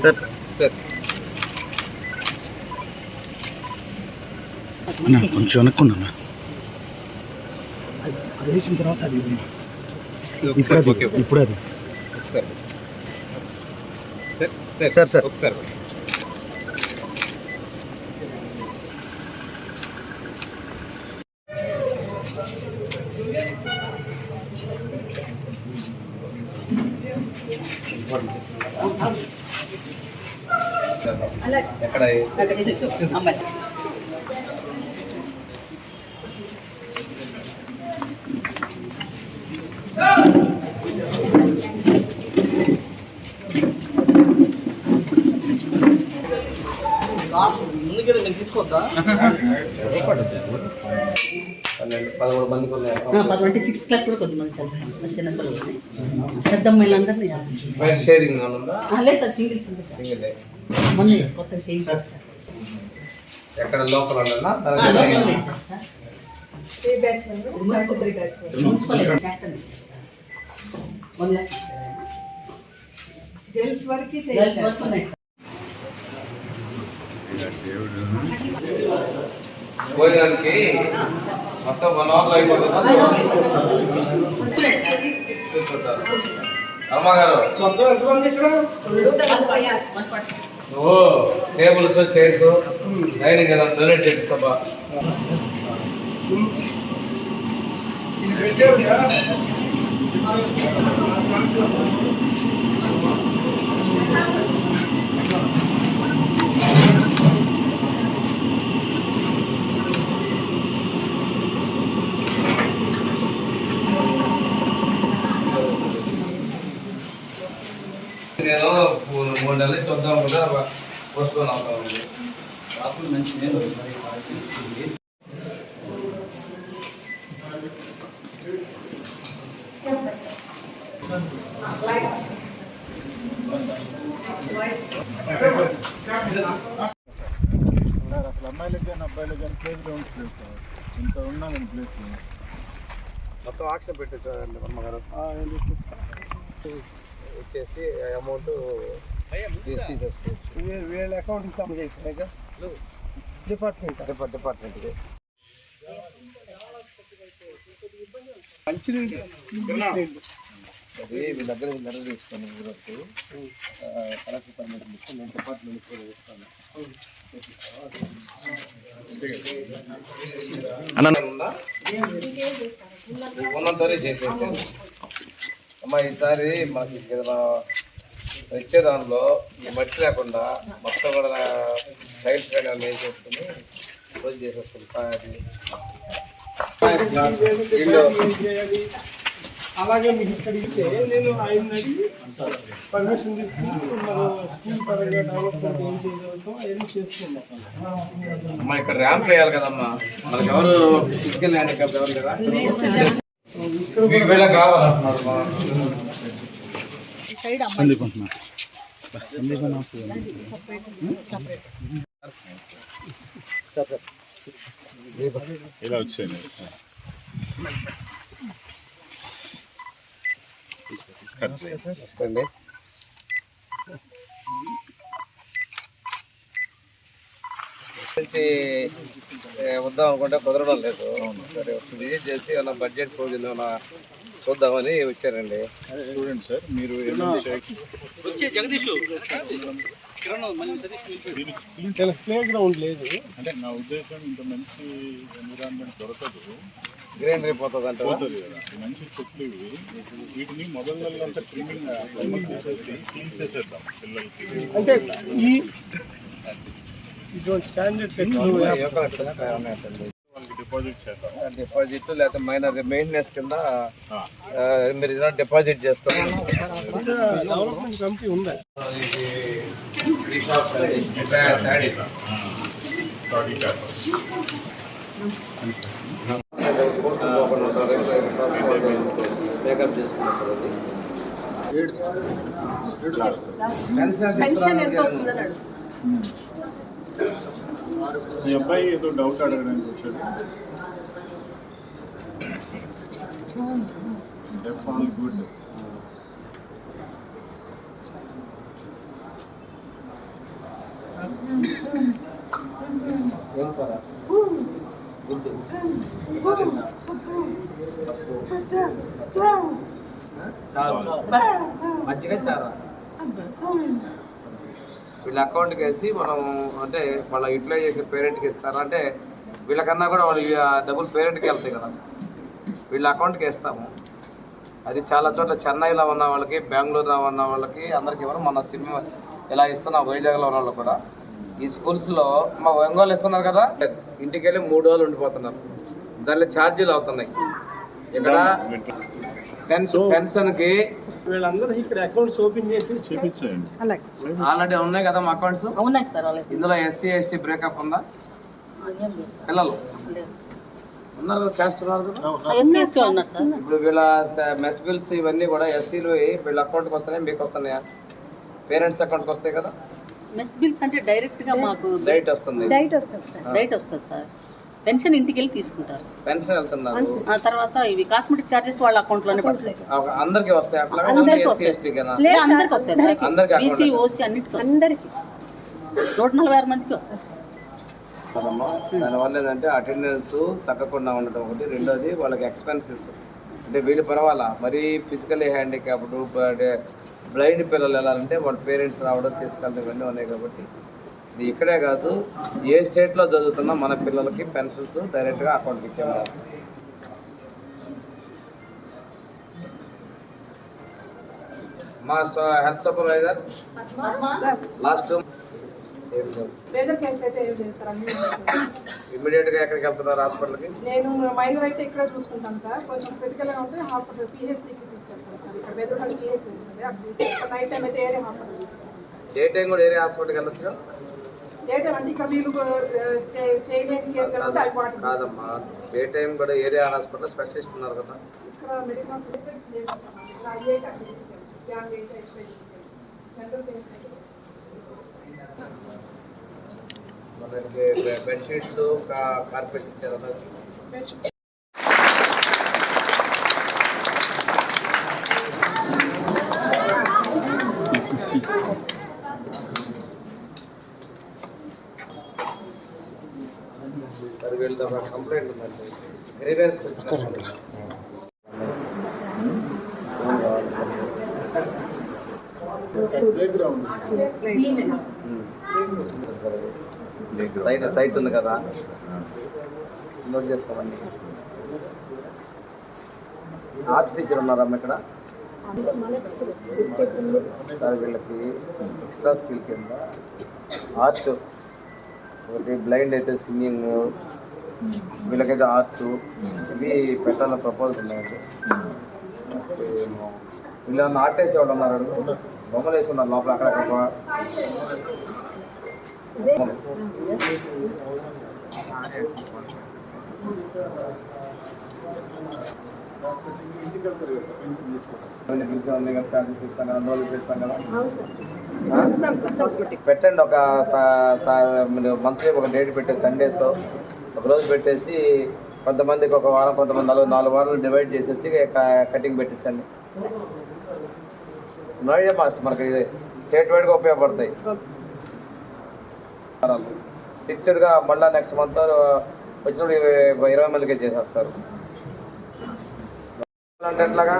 Sir. Sir. కొంచెం వెనక్కున్నా అది వేసిన తర్వాత అది ఇప్పుడు అది ఓకే ఇప్పుడు అది. ఒకసారి సార్ సార్ సార్, సార్. ఒకసారి ఎక్కడ ముందుకేదో మేము తీసుకోవద్దా పదమూడు మందికి పదవంటి సిక్స్త్ క్లాస్ కూడా కొద్దిమంది కలుపుతాం సార్ చిన్నపిల్లలని పెద్ద అమ్మాయిలందరినీ షేరింగ్ లేదు sir single single sir. Single మొన్న కొత్తగా చేయించారు సార్. ఎక్కడ లోపల మున్సిపల్. గర్ల్స్ వరకు గర్ల్స్ వరకు మొత్తం వన్ అవర్లో అయిపోతుంది. అమ్మగారు ఓ టేబుల్స్ చైర్స్ డైనింగ్ ఏదైనా డొనేట్ చేస్తావా నేను నెలలు చూద్దాం కూడా పోస్ట్పోన్ అవుతా ఉంది షాపులు మంచి నేను మరి అసలు అమ్మాయిలకు కానీ అబ్బాయిలకు కానీ ప్లేస్ గ్రౌండ్ ప్లేస్ ఇంత ఉన్నాను ప్లేస్ మొత్తం ఆక్షన్ పెట్టేసారండి అమ్మగారు ఇచ్చేసి అమౌంట్ వీళ్ళ అకౌంట్ సమ్ చేసిన డిపార్ట్మెంట్ డిపార్ట్మెంట్ డిపార్ట్మెంట్కి అదే మీ దగ్గర లెటర్ తీసుకొని ఊరకు కలెక్టర్ పర్మిషన్ ఇస్తే నేను డిపార్ట్మెంట్ కూడా ఇస్తాను ఉందా? ఉన్నంతవరకు చేసేసాను అమ్మ ఈసారి మనకి ఏదైనా వచ్చే దానిలో ఈ మట్టి లేకుండా మొత్తం కూడా టైల్స్ కానీ అన్నీ వేసేసుకుని రోజు చేసేసుకుంటా అలాగే మీకు ఇక్కడ ఇస్తే నేను ఆయన అడిగి పర్మిషన్ తీసుకుని మన స్కూల్ పరంగా డెవలప్మెంట్ ఏం చేయగలుగుతాం అవన్నీ చేసుకున్నాం అమ్మా ఇక్కడ ర్యాంప్ వేయాలి కదమ్మా. మనకి ఎవరు ఫిజికల్ హ్యాండిక్యాప్ ఎవరు కదా మీకు వేళ కావాలంటున్నారు సందీప్ సందీప్ వస్తుంది. ఇలా వచ్చాను వద్దాం అనుకుంటే కుదరడం లేదు. సరే విజిట్ చేసి ఏమన్నా బడ్జెట్ పోయింది ఏమన్నా చూద్దామని వచ్చారండి. చూడండి సార్ మీరు ప్లే గ్రౌండ్ లేదు. అంటే నా ఉద్దేశం ఇంత మంచి ఎన్విరాన్మెంట్ దొరకదు. గ్రీనరీ పోతుంది కదా. మంచి చెట్లు ఇవి. వీటిని మొదలంతా ట్రిమ్మింగ్ తీసేసి క్లీన్ చేసేద్దాం పిల్లలకి. అంటే ఈ ఇటువంటి స్టాండర్డ్స్ ఉన్నాయండి డిపాజిట్ చేద్దాం. డిపాజిట్ లేకపోతే మైనర్ మెయింటెనెన్స్ కింద మీరు ఏదైనా డిపాజిట్ చేసుకోవాలి. మేకప్ సార్ అది పెన్షన్ ఎంత వస్తుందని అడుగు ఈ అబ్బాయి ఏదో డౌట్ అడగడానికి వచ్చాడు. దట్స్ ఆల్ గుడ్ ఏం పరా? గుడ్ చాలు మంచిగా చాలా వీళ్ళ అకౌంట్కి వేసి మనం అంటే వాళ్ళ యూటిలైజ్ చేసిన పేరెంట్కి ఇస్తారా? అంటే వీళ్ళకన్నా కూడా వాళ్ళ డబ్బులు పేరెంట్కి వెళ్తాయి కదా. వీళ్ళ అకౌంట్కి వేస్తాము. అది చాలా చోట్ల చెన్నైలో ఉన్న వాళ్ళకి బెంగళూరులో ఉన్న వాళ్ళకి అందరికి ఇవ్వడం మన సిమ్ ఎలా ఇస్తున్నాం వైజాగ్లో ఉన్న వాళ్ళు కూడా. ఈ స్కూల్స్లో మా ఒంగోలు ఇస్తున్నారు కదా? ఇంటికి వెళ్ళి మూడు రోజులు ఉండిపోతున్నారు. దానిలో ఛార్జీలు అవుతున్నాయి. ఇక్కడ పెన్షన్కి వీళ్ళందరూ ఇక్కడ అకౌంట్స్ ఓపెన్ చేసి చూపించేయండి అలాగే ఆల్రెడీ ఉన్నాయి కదా మా అకౌంట్స్ ఉన్నాయి సార్ ఇందులో ఎస్సీ ఎస్టీ బ్రేకప్ ఉందా? పిల్లలు? ఉన్నారు క్యాస్ట్ ఉన్నారు ఇప్పుడు వీళ్ళ మెస్ బిల్స్ ఇవన్నీ కూడా ఎస్సీలు వీళ్ళ అకౌంట్కి వస్తున్నాయి మీకు వస్తున్నాయా? పేరెంట్స్ అకౌంట్కి వస్తాయి కదా? మెస్ బిల్స్ అంటే డైరెక్ట్గా మాకు డైట్ వస్తుంది. డైట్ వస్తుంది సార్ రైట్ వస్తుంది సార్. పెన్షన్ ఇంటికి వెళ్ళి తీసుకుంటారు. పెన్షన్ వెళ్తున్నారు. ఆ తర్వాత ఇవి కాస్మెటిక్ చార్జెస్ వాళ్ళ అకౌంట్లోనే పడతాయి. అందరికీ వస్తాయి అట్లా అందరికీ వస్తాయి. ఎస్టీ కదా లే, అందరికి వస్తాయి సార్. అందరికీ account బీసీ ఓసీ అన్నిటికీ వస్తాయి. అందరికి. నూట నలభై ఆరు మందికి వస్తాయి. కదమ్మా దానివల్ల ఏంటంటే అటెండెన్స్ తగ్గకుండా ఉండటం ఒకటి. రెండోది వాళ్ళకి ఎక్స్పెన్సెస్ అంటే వీళ్ళు పర్వాలా? మరీ ఫిజికల్లీ హ్యాండిక్యాప్డ్ బ్లైండ్ పిల్లలు వెళ్ళాలంటే వాళ్ళ పేరెంట్స్ రావడం తీసుకెళ్ళడం ఇవన్నీ ఉన్నాయి కాబట్టి ఇది ఇక్కడే కాదు ఏ స్టేట్లో చదువుతున్నా మన పిల్లలకి పెన్షన్స్ డైరెక్ట్గా అకౌంట్కి ఇచ్చేవారు. మా హెల్త్ సూపర్వైజర్ లాస్ట్ అన్ని ఇమ్మీడియట్గా ఎక్కడికి వెళ్తున్నారు హాస్పిటల్కి నేను మైనర్ అయితే ఇక్కడ చూసుకుంటాను సార్. కొంచెం క్రిటికల్గా ఉంటే హాస్పిటల్ పిహెచ్సికి తీసుకెళ్తాను సార్. ఇక్కడ పిహెచ్సి నైట్ టైం అయితే ఏరే హాస్పిటల్ ఏ టైం కూడా ఏరే హాస్పిటల్కి వెళ్ళొచ్చుగా? కాదమ్మా ఏ టైం కూడా ఏరియా హాస్పిటల్ స్పెషలిస్ట్ ఉన్నారు కదా. ఇక్కడ మెడికల్ ఫెసిలిటీస్ లేదు సార్. ఇక్కడ అయ్యేటి అక్కడ తీసుకెళ్తాను. స్కాన్ చేసి ఎక్స్రే తీసుకెళ్తాను. జనరల్ కేసు అయితే మనకి బెడ్షీట్స్ కార్పెట్స్ ఇచ్చారు సరే కంప్లైంట్ ఉందండి. గ్రీవెన్స్ సైట్ సైట్ ఉంది కదా. నోట్ చేసుకోమండి. ఆర్ట్ టీచర్ ఉన్నారమ్మ ఇక్కడ? సార్ వీళ్ళకి ఎక్స్ట్రా స్కిల్ కింద ఆర్ట్ ఒకటి బ్లైండ్ అయితే సింగింగ్ వీళ్ళకైతే ఆర్ట్ ఇవి పెట్టాలని ప్రపోజల్ ఉన్నాయండి. వీళ్ళు ఆర్ట్ వేసే వాళ్ళు ఉన్నారు బొమ్మలు వేసి ఉన్నారు లోపల అక్కడక్కడ కొన్ని పిలిచి ఉన్నాయి కదా ఛార్జెస్ ఇస్తాం కదా రోజులు ఇస్తాం కదా. ఇస్తాం సార్. కాస్మెటిక్ పెట్టండి ఒక మంత్లీ ఒక డేట్ పెట్టే సండేస్ ఒక రోజు పెట్టేసి కొంతమందికి ఒక వారం కొంతమంది నాలుగు నాలుగు వారాలు డివైడ్ చేసేసి కటింగ్ పెట్టించండి. నోయే మాస్టర్ మనకి స్టేట్ వైడ్గా ఉపయోగపడతాయి. ఫిక్స్డ్గా మళ్ళీ నెక్స్ట్ మంత్ వచ్చినప్పుడు ఇరవై ఇరవై మందికి చేసేస్తారు. అంటే ఎట్లాగా?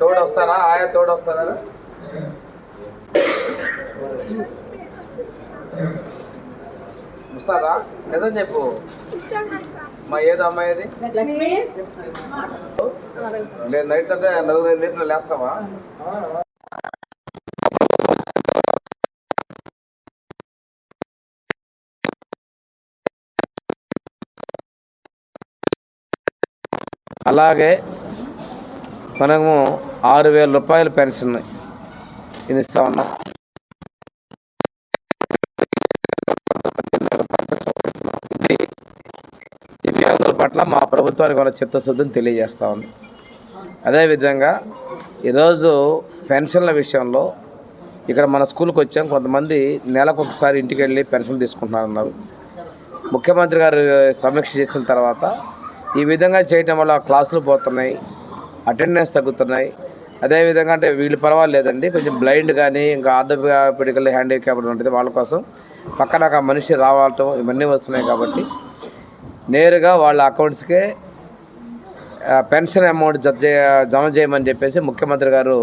తోడు వస్తారా? ఆయా తోడు వస్తారా? వస్తుందా? నిజం చెప్పు. మా ఏదో అమ్మాయి నేను నైట్ అంటే నలుగురు ఐదు లీటర్లు లేస్తావా? అలాగే మనము ఆరు వేల రూపాయల పెన్షన్ ఇది ఇస్తా ఉన్నాం పట్ల మా ప్రభుత్వానికి ఉన్న చిత్తశుద్ధిని తెలియజేస్తూ ఉంది. అదేవిధంగా ఈరోజు పెన్షన్ల విషయంలో ఇక్కడ మన స్కూల్కి వచ్చాం. కొంతమంది నెలకు ఒకసారి ఇంటికి వెళ్ళి పెన్షన్ తీసుకుంటున్నారన్నారు. ముఖ్యమంత్రి గారు సమీక్ష చేసిన తర్వాత ఈ విధంగా చేయటం వల్ల క్లాసులు పోతున్నాయి అటెండెన్స్ తగ్గుతున్నాయి. అదేవిధంగా అంటే వీళ్ళు పర్వాలేదండి. కొంచెం బ్లైండ్ కానీ ఇంకా ఆర్థిక పిడికల్ హ్యాండిక్యాప్ ఉంటుంది వాళ్ళ కోసం పక్కన ఒక మనిషి రావటం ఇవన్నీ వస్తున్నాయి కాబట్టి నేరుగా వాళ్ళ అకౌంట్స్కే పెన్షన్ అమౌంట్ జత జమ చేయమని చెప్పేసి ముఖ్యమంత్రి గారు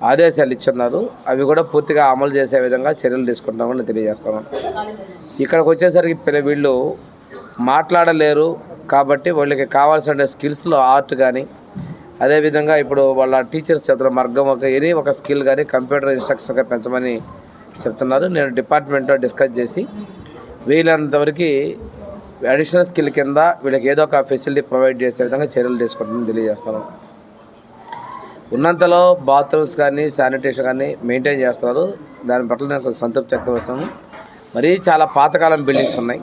ఆదేశాలు ఇచ్చున్నారు. అవి కూడా పూర్తిగా అమలు చేసే విధంగా చర్యలు తీసుకుంటామని తెలియజేస్తాను ఇక్కడికి వచ్చేసరికి పిల్ల- వీళ్ళు మాట్లాడలేరు కాబట్టి వాళ్ళకి కావాల్సిన స్కిల్స్లో ఆర్ట్ కానీ అదేవిధంగా ఇప్పుడు వాళ్ళ టీచర్స్ చేతుల మార్గం ఒక ఎనీ ఒక స్కిల్ కానీ కంప్యూటర్ ఇన్స్ట్రక్షన్గా పెంచమని చెప్తున్నారు. నేను డిపార్ట్మెంట్లో డిస్కస్ చేసి వీలైనంతవరకు అడిషనల్ స్కిల్ కింద వీళ్ళకి ఏదో ఒక ఫెసిలిటీ ప్రొవైడ్ చేసే విధంగా చర్యలు తీసుకుంటుందని తెలియజేస్తాను ఉన్నంతలో బాత్రూమ్స్ కానీ శానిటేషన్ కానీ మెయింటైన్ చేస్తున్నారు. దాని పట్ల నేను కొంచెం సంతృప్తి వ్యక్తపరుస్తాను మరీ చాలా పాతకాలం బిల్డింగ్స్ ఉన్నాయి.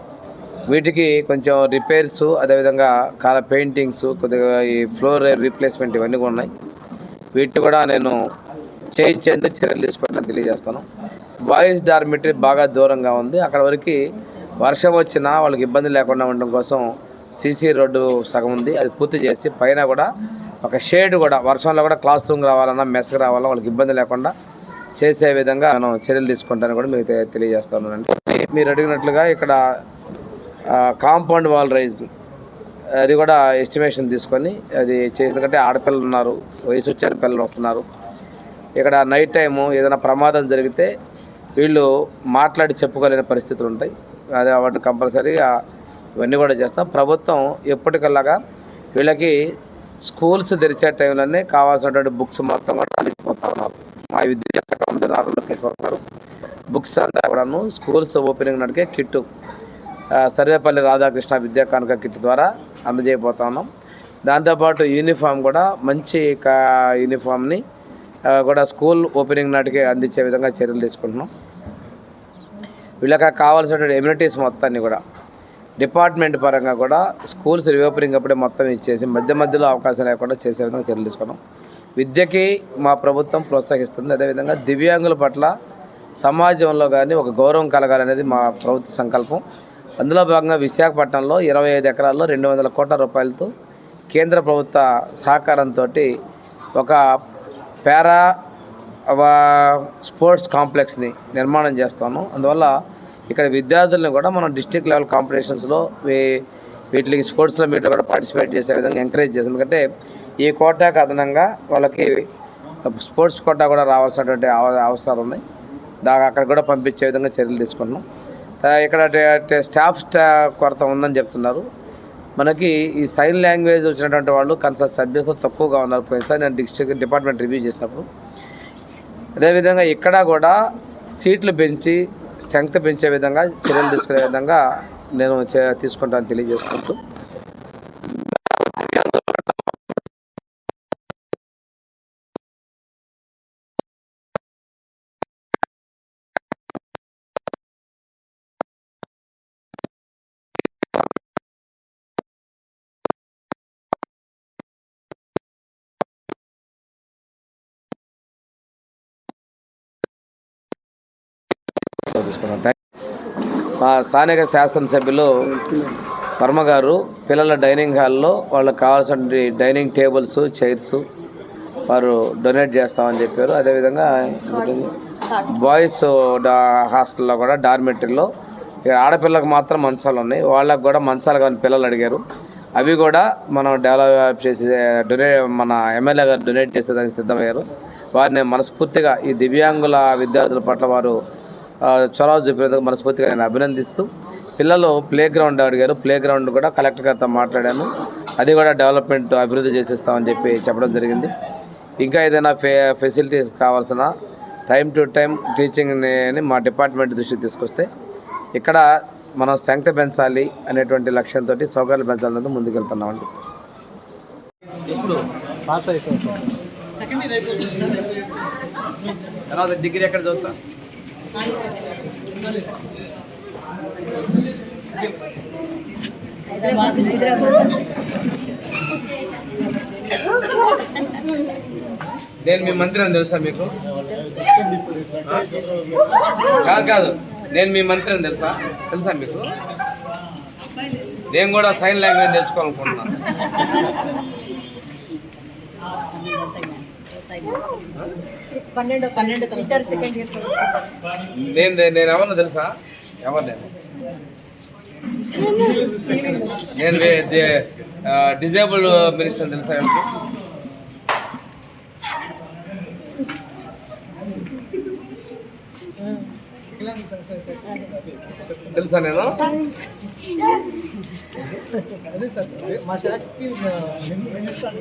వీటికి కొంచెం రిపేర్స్ అదేవిధంగా కాల పెయింటింగ్స్ కొద్దిగా ఈ ఫ్లోర్ రీప్లేస్మెంట్ ఇవన్నీ కూడా ఉన్నాయి. వీటిని కూడా నేను చేయించేందుకు చర్యలు తీసుకుంటాను తెలియజేస్తాను బాయ్స్ డార్మిటరీ బాగా దూరంగా ఉంది. అక్కడ వరకు వర్షం వచ్చినా వాళ్ళకి ఇబ్బంది లేకుండా ఉండడం కోసం సీసీ రోడ్డు సగం ఉంది. అది పూర్తి చేసి పైన కూడా ఒక షేడ్ కూడా వర్షంలో కూడా క్లాస్ రూమ్ రావాలన్నా మెస్కి రావాలన్నా వాళ్ళకి ఇబ్బంది లేకుండా చేసే విధంగా మనం చర్యలు తీసుకుంటాను కూడా మీకు తె- తెలియజేస్తున్నానండి మీరు అడిగినట్లుగా ఇక్కడ కాంపౌండ్ వాల్ రైజ్ అది కూడా ఎస్టిమేషన్ తీసుకొని అది చే- ఎందుకంటే ఆడపిల్లలు ఉన్నారు వయసు వచ్చిన పిల్లలు వస్తున్నారు. ఇక్కడ నైట్ టైము ఏదైనా ప్రమాదం జరిగితే వీళ్ళు మాట్లాడి చెప్పుకోలేని పరిస్థితులు ఉంటాయి. అది కాబట్టి కంపల్సరీగా ఇవన్నీ కూడా చేస్తాం. ప్రభుత్వం ఎప్పటికల్లాగా వీళ్ళకి స్కూల్స్ తెరిచే టైంలోనే కావాల్సినటువంటి బుక్స్ మొత్తం కూడా అందించిపోతా ఉన్నారు మా విద్యాశాఖ మంత్రి నారా లోకేష్ గారు బుక్స్ అంతా కూడాను స్కూల్స్ ఓపెనింగ్ నాటికే కిట్టు సర్వేపల్లి రాధాకృష్ణ విద్యా కానుక కిట్ ద్వారా అందజేయబోతా ఉన్నాం. దాంతోపాటు యూనిఫామ్ కూడా మంచి కా- యూనిఫామ్ని కూడా స్కూల్ ఓపెనింగ్ నాటికే అందించే విధంగా చర్యలు తీసుకుంటున్నాం. వీళ్ళకి కావాల్సినటువంటి ఎమ్యూనిటీస్ మొత్తాన్ని కూడా. డిపార్ట్మెంట్ పరంగా కూడా స్కూల్స్ రీఓపెనింగ్ అప్పుడే మొత్తం ఇచ్చేసి మధ్య మధ్యలో అవకాశం లేకుండా చేసే విధంగా చర్యలు తీసుకున్నాం. విద్యకి మా ప్రభుత్వం ప్రోత్సహిస్తుంది. అదేవిధంగా దివ్యాంగుల పట్ల సమాజంలో కానీ ఒక గౌరవం కలగాలనేది మా ప్రభుత్వ సంకల్పం. అందులో భాగంగా విశాఖపట్నంలో ఇరవై ఐదు ఎకరాల్లో రెండు వందల కోట్ల రూపాయలతో కేంద్ర ప్రభుత్వ సహకారంతో ఒక పారా స్పోర్ట్స్ కాంప్లెక్స్ని నిర్మాణం చేస్తాను. అందువల్ల ఇక్కడ విద్యార్థులను కూడా మనం డిస్టిక్ లెవెల్ కాంపిటీషన్స్లో వీటికి స్పోర్ట్స్లో మీటర్ కూడా పార్టిసిపేట్ చేసే విధంగా ఎంకరేజ్ చేస్తాం. ఎందుకంటే ఈ కోటాకు అదనంగా వాళ్ళకి స్పోర్ట్స్ కోటా కూడా రావాల్సినటువంటి అవ- అవసరాలు ఉన్నాయి. దాకా అక్కడ కూడా పంపించే విధంగా చర్యలు తీసుకున్నాం. ఇక్కడ స్టాఫ్ కొరత ఉందని చెప్తున్నారు. మనకి ఈ సైన్ లాంగ్వేజ్ వచ్చినటువంటి వాళ్ళు కన్సల్ట్ సబ్జెక్ట్స్ తక్కువగా ఉన్నారు. పోయినసారి నేను డిస్ట్రిక్ట్ డిపార్ట్మెంట్ రివ్యూ చేసినప్పుడు అదేవిధంగా ఇక్కడ కూడా సీట్లు పెంచి స్ట్రెంగ్త్ పెంచే విధంగా చర్యలు తీసుకునే విధంగా నేను చే- తీసుకుంటాను తెలియజేసుకుంటూ తీసుకున్నాను మా స్థానిక శాసనసభ్యులు వర్మ గారు పిల్లల డైనింగ్ హాల్లో వాళ్ళకి కావాల్సిన డైనింగ్ టేబుల్స్ చైర్స్ వారు డొనేట్ చేస్తామని చెప్పారు. అదేవిధంగా బాయ్స్ హాస్టల్లో కూడా డార్మెటరీలో ఇక్కడ ఆడపిల్లలకు మాత్రం మంచాలు ఉన్నాయి. వాళ్ళకు కూడా మంచాలు కానీ పిల్లలు అడిగారు. అవి కూడా మనం డెవలప్ చేసి డొనేట్ మన ఎమ్మెల్యే గారు డొనేట్ చేసేదానికి సిద్ధమయ్యారు. వారిని మనస్ఫూర్తిగా ఈ దివ్యాంగుల విద్యార్థుల పట్ల వారు చొరవ చూపేందుకు మనస్ఫూర్తిగా నేను అభినందిస్తూ పిల్లలు ప్లే గ్రౌండ్ అడిగారు ప్లే గ్రౌండ్ కూడా కలెక్టర్ గారితో మాట్లాడాను. అది కూడా డెవలప్మెంట్ అభివృద్ధి చేసేస్తామని చెప్పి చెప్పడం జరిగింది. ఇంకా ఏదైనా ఫె ఫెసిలిటీస్ కావాల్సిన టైం టు టైం టీచింగ్ని మా డిపార్ట్మెంట్ దృష్టికి తీసుకొస్తే ఇక్కడ మనం సంఖ్య పెంచాలి అనేటువంటి లక్ష్యంతో సౌకర్యాలు పెంచాలంటే ముందుకెళ్తున్నామండి. తర్వాత డిగ్రీ ఎక్కడ చదువుతా హైదరాబాద్ నేను మీ మంత్రం తెలుసా మీకు? కాదు కాదు. నేను మీ మంత్రం తెలుసా? తెలుసా మీకు? నేను కూడా సైన్ లాంగ్వేజ్ నేర్చుకోవాలనుకుంటున్నాను పన్నెండు పన్నెండు ఇంటర్ సెకండ్ ఇయర్ నేను నేను ఎవరినో తెలుసా? ఎవరు నేను నేను డిజేబుల్ మినిస్టర్ తెలుసా ఎవరికి? తెలుసా నేను? అదే సార్ మా శాఖకి మినిస్టర్